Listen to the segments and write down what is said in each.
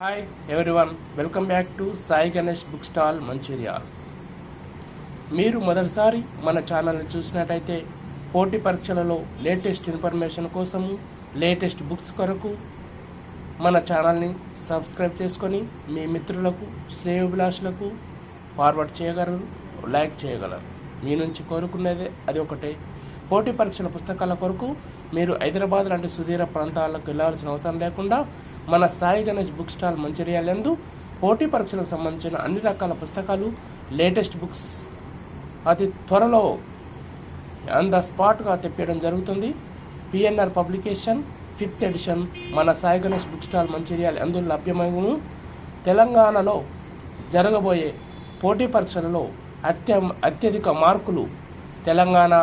Hi everyone welcome back to Sai Ganesh book stall Mancherial మీరు మొదటిసారి మన ఛానల్ని చూసినట్టయితే పోటీ పరీక్షలలో లేటెస్ట్ ఇన్ఫర్మేషన్ కోసము లేటెస్ట్ బుక్స్ కొరకు మన ఛానల్ని సబ్స్క్రైబ్ చేసుకొని మీ మిత్రులకు శ్రేయోభిలాషులకు ఫార్వర్డ్ చేయగలరు లైక్ చేయగలరు. మీ నుంచి కోరుకునేదే అది ఒకటే. పోటీ పరీక్షల పుస్తకాల కొరకు మీరు హైదరాబాద్ లాంటి సుదీర ప్రాంతాలకు వెళ్ళాల్సిన అవసరం లేకుండా మన సాయి గణేష్ బుక్ స్టాల్ మంచిర్యాల యందు పోటీ పరీక్షలకు సంబంధించిన అన్ని రకాల పుస్తకాలు లేటెస్ట్ బుక్స్ అతి త్వరలో ఆన్ ద స్పాట్గా తెప్పించడం జరుగుతుంది. పిఎన్ఆర్ పబ్లికేషన్ ఫిఫ్త్ ఎడిషన్ మన సాయి గణేష్ బుక్ స్టాల్ మంచిర్యాల అందులో లభ్యమగును. తెలంగాణలో జరగబోయే పోటీ పరీక్షలలో అత్య అత్యధిక మార్కులు తెలంగాణ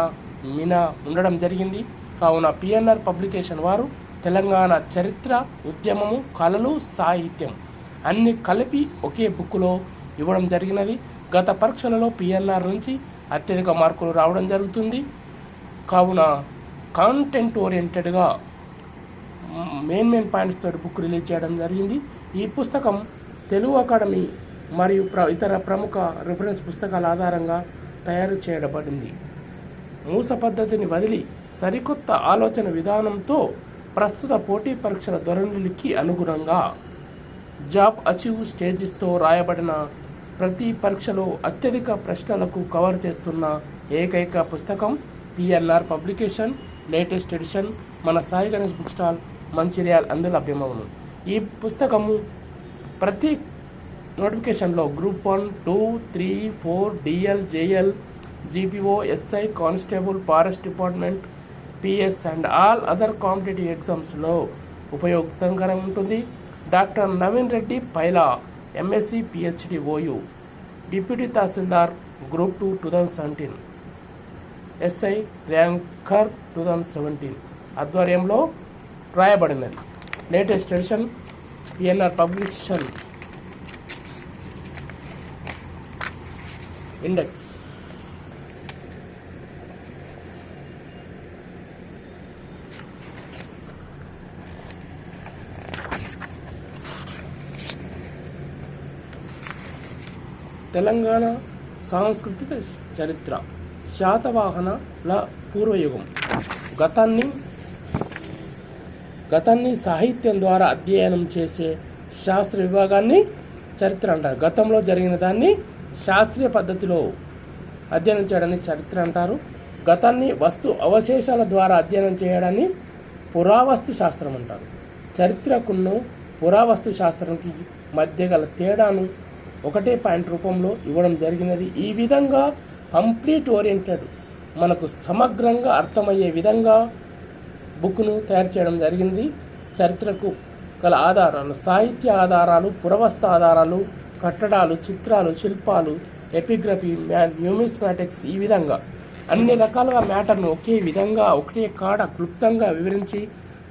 మినా ఉండడం జరిగింది. కావున పిఎన్ఆర్ పబ్లికేషన్ వారు తెలంగాణ చరిత్ర ఉద్యమము కళలు సాహిత్యం అన్ని కలిపి ఒకే బుక్లో ఇవ్వడం జరిగినది. గత పరీక్షలలో పిఎన్ఆర్ నుంచి అత్యధిక మార్కులు రావడం జరుగుతుంది. కావున కాంటెంట్ ఓరియంటెడ్గా మెయిన్ మెయిన్ పాయింట్స్ తోటి బుక్ రిలీజ్ చేయడం జరిగింది. ఈ పుస్తకం తెలుగు అకాడమీ మరియు ప్ర ఇతర ప్రముఖ రిఫరెన్స్ పుస్తకాల ఆధారంగా తయారు చేయబడింది. మూస పద్ధతిని వదిలి సరికొత్త ఆలోచన విధానంతో ప్రస్తుత పోటీ పరీక్షల ధోరణులకి అనుగుణంగా జాబ్ అచీవ్ స్టేజెస్తో రాయబడిన ప్రతి పరీక్షలో అత్యధిక ప్రశ్నలకు కవర్ చేస్తున్న ఏకైక పుస్తకం పిఎన్ఆర్ పబ్లికేషన్ లేటెస్ట్ ఎడిషన్ మన సాయి గణేష్ బుక్ స్టాల్ మంచిర్యాల్ అందు లభ్యమవును ఈ పుస్తకము ప్రతి నోటిఫికేషన్లో group one two three four DL JL GPO SI constable forest department PS and all other competitive ఎగ్జామ్స్లో ఉపయోగకరంగా ఉంటుంది. Doctor Naveen Reddy Paila MSc PhD OU. Deputy tahsildar group two two thousand seventeen. SI ranker two thousand seventeen ఆధ్వర్యంలో రాయబడినది. Latest edition PNR publication index. Telangana సాంస్కృతిక చరిత్ర శాతవాహనల పూర్వయుగం. గతాన్ని గతాన్ని సాహిత్యం ద్వారా అధ్యయనం చేసే శాస్త్ర విభాగాన్ని చరిత్ర అంటారు. గతంలో జరిగిన దాన్ని శాస్త్రీయ పద్ధతిలో అధ్యయనం చేయడాన్ని చరిత్ర అంటారు. గతాన్ని వస్తు అవశేషాల ద్వారా అధ్యయనం చేయడాన్ని పురావస్తు శాస్త్రం అంటారు. చరిత్రకును పురావస్తు శాస్త్రంకి మధ్య గల తేడాను ఒకటే పాయింట్ రూపంలో ఇవ్వడం జరిగినది. ఈ విధంగా కంప్లీట్ ఓరియంటెడ్ మనకు సమగ్రంగా అర్థమయ్యే విధంగా బుక్ను తయారు చేయడం జరిగింది. చరిత్రకు గల ఆధారాలు సాహిత్య ఆధారాలు పురవస్థ ఆధారాలు కట్టడాలు చిత్రాలు శిల్పాలు ఎపిగ్రఫీ న్యూమిస్మాటిక్స్ ఈ విధంగా అన్ని రకాలుగా మ్యాటర్ను ఒకే విధంగా ఒకటే కాడ క్లుప్తంగా వివరించి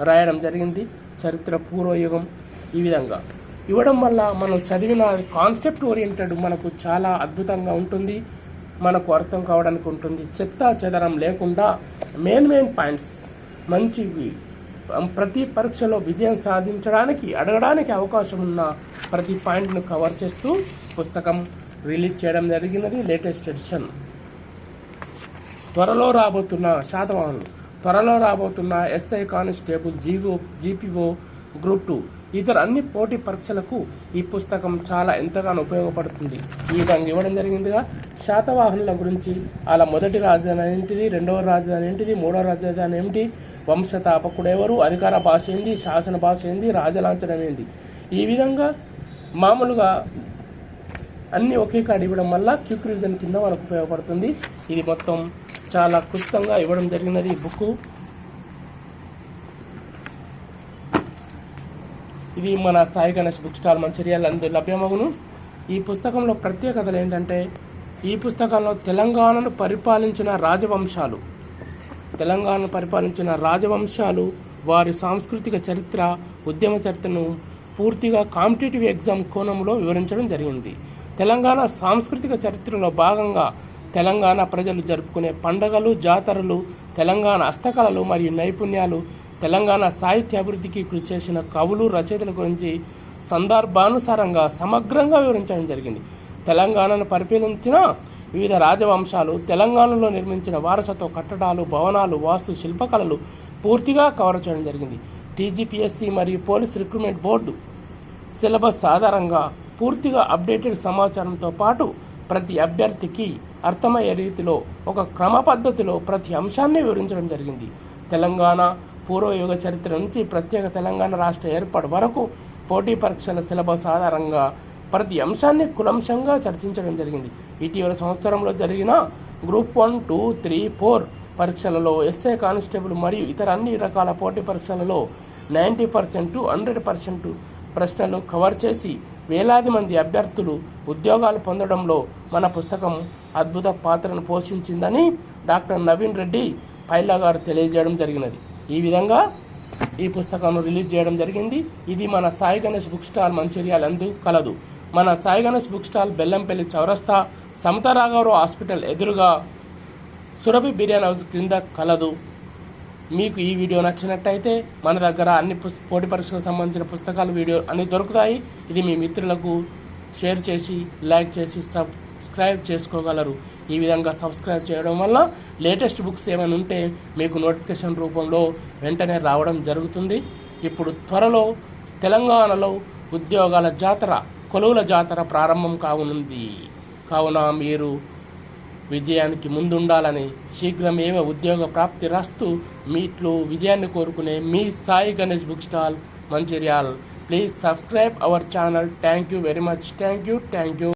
రాయడం జరిగింది. చరిత్ర పూర్వయుగం ఈ విధంగా. ఇవ్వడం వల్ల మనం చదివిన కాన్సెప్ట్ ఓరియంటెడ్ మనకు చాలా అద్భుతంగా ఉంటుంది. మనకు అర్థం కావడానికి ఉంటుంది. చెత్త చెదరం లేకుండా మెయిన్ మెయిన్ పాయింట్స్ మంచివి. ప్రతి పరీక్షలో విజయం సాధించడానికి అడగడానికి అవకాశం ఉన్న ప్రతి పాయింట్ను కవర్ చేస్తూ పుస్తకం రిలీజ్ చేయడం జరిగినది లేటెస్ట్ ఎడిషన్. త్వరలో రాబోతున్న శాతవాహనులు త్వరలో రాబోతున్న SI constable GO GPO group two. ఇతర అన్ని పోటీ పరీక్షలకు ఈ పుస్తకం చాలా ఎంతగానో ఉపయోగపడుతుంది. ఈ విధంగా ఇవ్వడం జరిగిందిగా. శాతవాహనుల గురించి అలా మొదటి రాజధాని ఏంటిది రెండవ రాజధాని ఏంటిది మూడవ రాజధాని ఏమిటి వంశతాపకుడు ఎవరు అధికార భాష ఏంది శాసన భాష ఏంది రాజలాంఛనం ఏంది. ఈ విధంగా మామూలుగా అన్ని ఒకే కాడ ఇవ్వడం వల్ల క్యూక్ రివిజన్ కింద మనకు ఉపయోగపడుతుంది. ఇది మొత్తం చాలా క్లుప్తంగా ఇవ్వడం జరిగినది ఈ బుక్ ఇది మన సాయి గణేష్ బుక్ స్టాల్ మంచిర్యాల అందు లభ్యమగును. ఈ పుస్తకంలో ప్రత్యేకతలు ఏంటంటే ఈ పుస్తకంలో తెలంగాణను పరిపాలించిన రాజవంశాలు. తెలంగాణను పరిపాలించిన రాజవంశాలు వారి సాంస్కృతిక చరిత్ర ఉద్యమ చరిత్రను పూర్తిగా కాంపిటేటివ్ ఎగ్జామ్ కోణంలో వివరించడం జరిగింది. తెలంగాణ సాంస్కృతిక చరిత్రలో భాగంగా తెలంగాణ ప్రజలు జరుపుకునే పండగలు జాతరలు తెలంగాణ హస్తకళలు మరియు నైపుణ్యాలు తెలంగాణ సాహిత్య అభివృద్ధికి కృషి చేసిన కవులు రచయితల గురించి సందర్భానుసారంగా సమగ్రంగా వివరించడం జరిగింది. తెలంగాణను పరిపాలించిన వివిధ రాజవంశాలు తెలంగాణలో నిర్మించిన వారసత్వ కట్టడాలు భవనాలు వాస్తు శిల్పకళలు పూర్తిగా కవర్ చేయడం జరిగింది. టీజీపీఎస్సీ మరియు పోలీస్ రిక్రూట్మెంట్ బోర్డు సిలబస్ ఆధారంగా పూర్తిగా అప్డేటెడ్ సమాచారంతో పాటు ప్రతి అభ్యర్థికి అర్థమయ్యే రీతిలో ఒక క్రమ పద్ధతిలో ప్రతి అంశాన్ని వివరించడం జరిగింది. తెలంగాణ పూర్వయుగ చరిత్ర నుంచి ప్రత్యేక తెలంగాణ రాష్ట్ర ఏర్పాటు వరకు పోటీ పరీక్షల సిలబస్ ఆధారంగా ప్రతి అంశాన్ని కులంశంగా చర్చించడం జరిగింది. ఇటీవల సంవత్సరంలో జరిగిన group one two three four పరీక్షలలో ఎస్ఏ కానిస్టేబుల్ మరియు ఇతర అన్ని రకాల పోటీ పరీక్షలలో నైంటీ పర్సెంట్ హండ్రెడ్ పర్సెంట్ ప్రశ్నలు కవర్ చేసి వేలాది మంది అభ్యర్థులు ఉద్యోగాలు పొందడంలో మన పుస్తకం అద్భుత పాత్రను పోషించిందని డాక్టర్ నవీన్ రెడ్డి పైలా గారు తెలియజేయడం జరిగినది. ఈ విధంగా ఈ పుస్తకాన్ని రిలీజ్ చేయడం జరిగింది. ఇది మన సాయి గణేష్ బుక్ స్టాల్ మంచిర్యాల అందు కలదు. మన సాయి గణేష్ బుక్ స్టాల్ బెల్లంపల్లి చౌరస్తా సమతారాగారావు హాస్పిటల్ ఎదురుగా సురభి బిర్యానీ హౌస్ క్రింద కలదు. మీకు ఈ వీడియో నచ్చినట్టయితే మన దగ్గర అన్ని పుస్త పోటీ పరీక్షలకు సంబంధించిన పుస్తకాలు వీడియో అన్ని దొరుకుతాయి. ఇది మీ మిత్రులకు షేర్ చేసి లైక్ చేసి సబ్ సబ్స్క్రైబ్ చేసుకోగలరు. ఈ విధంగా సబ్స్క్రైబ్ చేయడం వల్ల లేటెస్ట్ బుక్స్ ఏమైనా ఉంటే మీకు నోటిఫికేషన్ రూపంలో వెంటనే రావడం జరుగుతుంది. ఇప్పుడు త్వరలో తెలంగాణలో ఉద్యోగాల జాతర కొలువుల జాతర ప్రారంభం కానుంది. కావున మీరు విజయానికి ముందుండాలని శీఘ్రమేవ ఉద్యోగ ప్రాప్తి రాస్తూ మీట్లు విజయాన్ని కోరుకునే మీ Sai Ganesh book stall Mancherial. Please subscribe our channel thank you very much thank you thank you